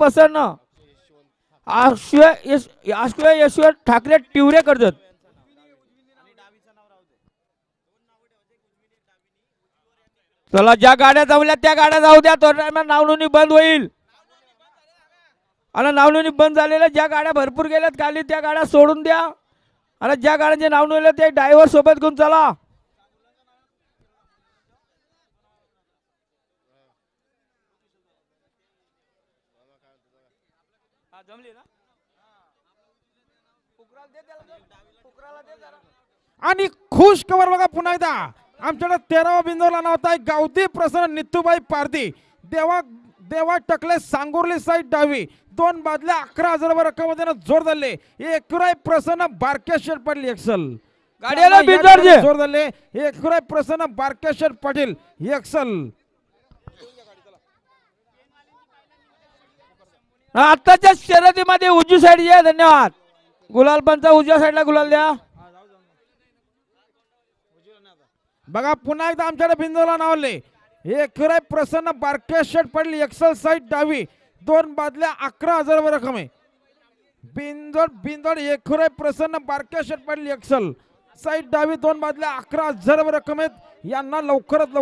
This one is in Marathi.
पसन्न आश्व यश यशवंत ठाकरे तिवरे कर्जत चला ज्या गाड्या जाऊल्या त्या गाड्या जाऊ द्या. तो टायमात नावनोंदणी बंद होईल. आणि नावनोंदणी बंद झालेल्या ज्या गाड्या भरपूर गेल्यात खाली त्या गाड्या सोडून द्या. आणि ज्या गाड्यांचे नाव ते ड्रायव्हर सोबत घेऊन चला. आणि खुश खबर बघा पुन्हा एकदा. आमच्याकडे तेरावा बिंदूला नाव आहे गावती प्रसन्न नित्तूबाई पारदी देवा देवा टकले सांगुर्ली साईड डावी. दोन बादल्या अकरा हजार रक्कम जोर धरले. एकराय प्रसन्न बारक्या शेट पडली एक्सल बिंदोड ठिकाणी दे. जोर धरले. एकराय प्रसन्न बारक्या शेट पाटील एक्सल. आत्ताच्या शर्यतीमध्ये उजवी साईड या धन्यवाद. गुलाल पंचा उजव्या साईडला गुलाल द्या. बघा पुन्हा एकदा आमच्याकडे बिंदूला नावले एकराय प्रसन्न बारके शेट पडली. एक्सल साईड डावी. दोन बादल्या अकरा हजार रक्कम आहे. बिंदोड बिंदोड एकराय प्रसन्न बारक्या शेट पडली एक्सल साईड डावी दोन बादल्या अकरा हजार रक्कम आहेत. यांना लवकरात लवकर